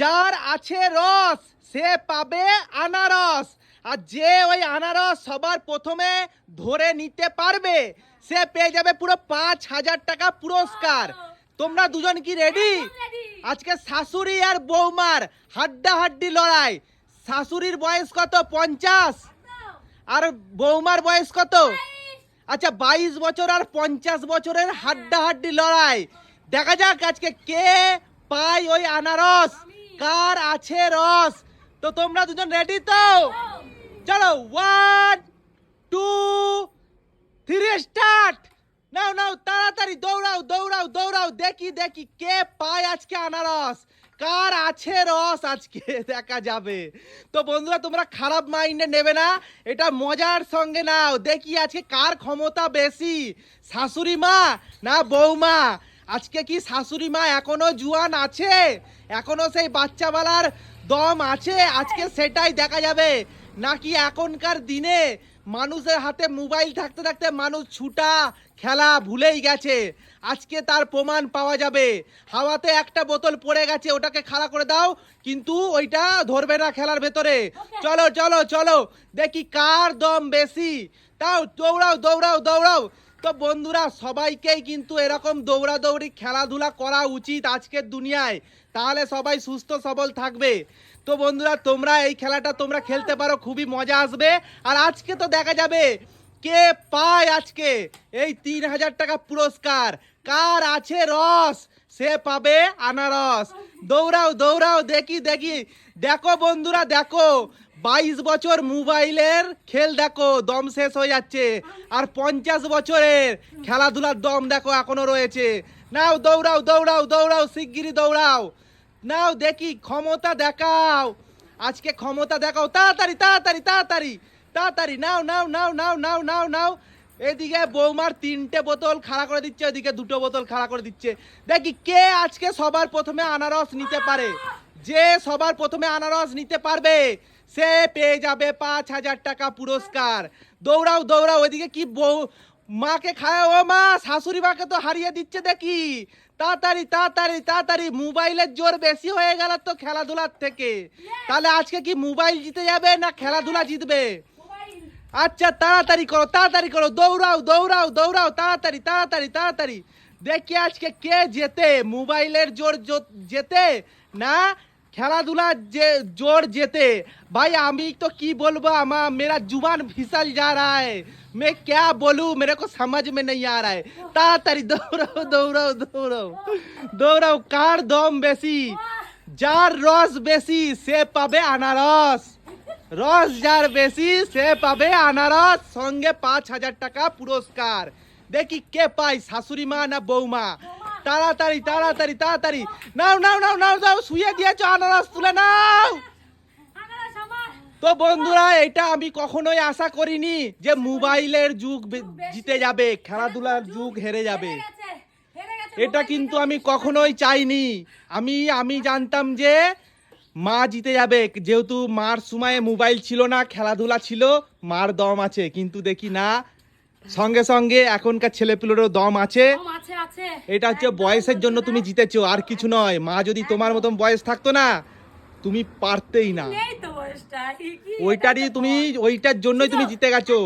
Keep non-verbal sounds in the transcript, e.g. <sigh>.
যার আছে রস সে পাবে আনারস। আর যে ওই আনারস সবার প্রথমে ধরে নিতে পারবে সে পেয়ে যাবে পুরো পাঁচ হাজার টাকা পুরস্কার। তোমরা দুজন কি রেডি আজকে শাশুড়ি আর বৌমার হাড্ডা হাড্ডি লড়াই। শাশুড়ির বয়স কত? পঞ্চাশ। আর বৌমার বয়স কত? আচ্ছা বাইশ বছর আর পঞ্চাশ বছরের হাড্ডা হাড্ডি লড়াই। দেখা যাক আজকে কে পায় ওই আনারস। কার আছে রস? তো তোমরা দুজন রেডি তো? চলো one two three start now now, তাড়াতাড়ি দৌড়াও দৌড়াও দৌড়াও, দেখি দেখি কে পায় আজকে আনারস। কার আছে রস আজকে? <laughs> দেখা যাবে। তো বন্ধুরা, তোমরা খারাপ মাইন্ডে নেবে না, এটা মজার সঙ্গে নাও। দেখি আজকে কার ক্ষমতা বেশি, শাশুড়ি মা না বৌমা? আজকে কি শাশুড়ি মা এখনও জুয়ান আছে? এখনও সেই বাচ্চা বাচ্চাবেলার দম আছে? আজকে সেটাই দেখা যাবে। নাকি এখনকার দিনে মানুষের হাতে মোবাইল থাকতে থাকতে মানুষ ছুটা খেলা ভুলেই গেছে। আজকে তার প্রমাণ পাওয়া যাবে। হাওয়াতে একটা বোতল পড়ে গেছে ওটাকে খাড়া করে দাও কিন্তু ওইটা ধরবে না খেলার ভেতরে। চলো চলো চলো দেখি কার দম বেশি। তাও দৌড়াও দৌড়াও দৌড়াও। তো বন্ধুরা, সবাইকেই কিন্তু এরকম দৌড়াদৌড়ি, খেলাধুলা করা উচিত আজকের দুনিয়ায়। তাহলে সবাই সুস্থ, সবল থাকবে। তো বন্ধুরা, তোমরা এই খেলাটা তোমরা খেলতে পারো, খুবই মজা আসবে। আর আজকে তো দেখা যাবে কে পায় আজকে? এই তিন হাজার টাকা পুরস্কার। কার আছে রস? সে পাবে আনারস। দৌড়াও দৌড়াও, দেখি দেখি। দেখো বন্ধুরা, দেখো। বাইশ বছর মোবাইলের খেল দেখো, দম শেষ হয়ে যাচ্ছে। আর পঞ্চাশ বছরের খেলাধুলার দম দেখো এখনও রয়েছে। নাও দৌড়াও দৌড়াও দৌড়াও, শিগগিরই দৌড়াও। নাও দেখি, ক্ষমতা দেখাও। আজকে ক্ষমতা দেখাও। তাড়াতাড়ি তাড়াতাড়ি তাড়াতাড়ি তাড়াতাড়ি, নাও নাও নাও নাও নাও নাও নাও। এদিকে বৌমার তিনটে বোতল খাড়া করে দিচ্ছে ওদিকে দুটো বোতল খাড়া করে দিচ্ছে। দেখি কে আজকে সবার প্রথমে আনারস নিতে পারে? যে সবার প্রথমে আনারস নিতে পারবে সে পেয়ে যাবে পাঁচ হাজার টাকা পুরস্কার। দৌড়াও দৌড়াও, ওইদিকে কি বউ মাকে খায়? ও মা, শাশুড়ি মাকে তো হারিয়ে দিচ্ছে দেখি। তাড়াতাড়ি তাড়াতাড়ি তাড়াতাড়ি মোবাইলের জোর বেশি হয়ে গেল তো খেলাধুলার থেকে। তাহলে আজকে কি মোবাইল জিতে যাবে না খেলাধুলা জিতবে? আচ্ছা তাড়াতাড়ি করো তাড়াতাড়ি করো, দৌড়াও দৌড়াও দৌড়াও, তাড়াতাড়ি তাড়াতাড়ি তাড়াতাড়ি। দেখি আজকে কে জেতে? মোবাইলের জোর জেতে না খেলাধুলার যে জোর জেতে भाई আমি তো কি বলবো আমার मेरा जुबान फिसल जा रहा है मैं क्या बोलूं मेरे को समझ में नहीं आ रहा है তাড়াতাড়ি দৌড়াও দৌড়াও দৌড়াও দৌড়াও কার দম বেশি যার রস বেশি সে পাবে আনারস রস যার বেশি সে পাবে আনারস সঙ্গে পাঁচ হাজার টাকা পুরস্কার দেখি কে পাই শাশুড়ি মা না বৌমা তাড়াতাড়ি তাড়াতাড়ি তাড়াতাড়ি। নাও নাও নাও নাও নাও, শুয়ে দিয়েছ আনারস তুলে নাও। তো বন্ধুরা এটা আমি কখনোই আশা করিনি যে মোবাইলের যুগ জিতে যাবে, খেলাধুলার যুগ হেরে যাবে। এটা কিন্তু আমি কখনোই চাইনি। আমি আমি জানতাম যে মা জিতে যাবে। যেহেতু মার সময়ে মোবাইল ছিল না, খেলাধুলা ছিল, মার দম আছে। কিন্তু দেখি না সঙ্গে সঙ্গে এখনকার ছেলেপুলেরও দম আছে। এটা হচ্ছে বয়সের জন্য তুমি জিতেছো আর কিছু নয়। মা যদি তোমার মতন বয়স থাকতো না তুমি পারতেই না। ওইটারই তুমি ওইটার জন্যই তুমি জিতে গেছো।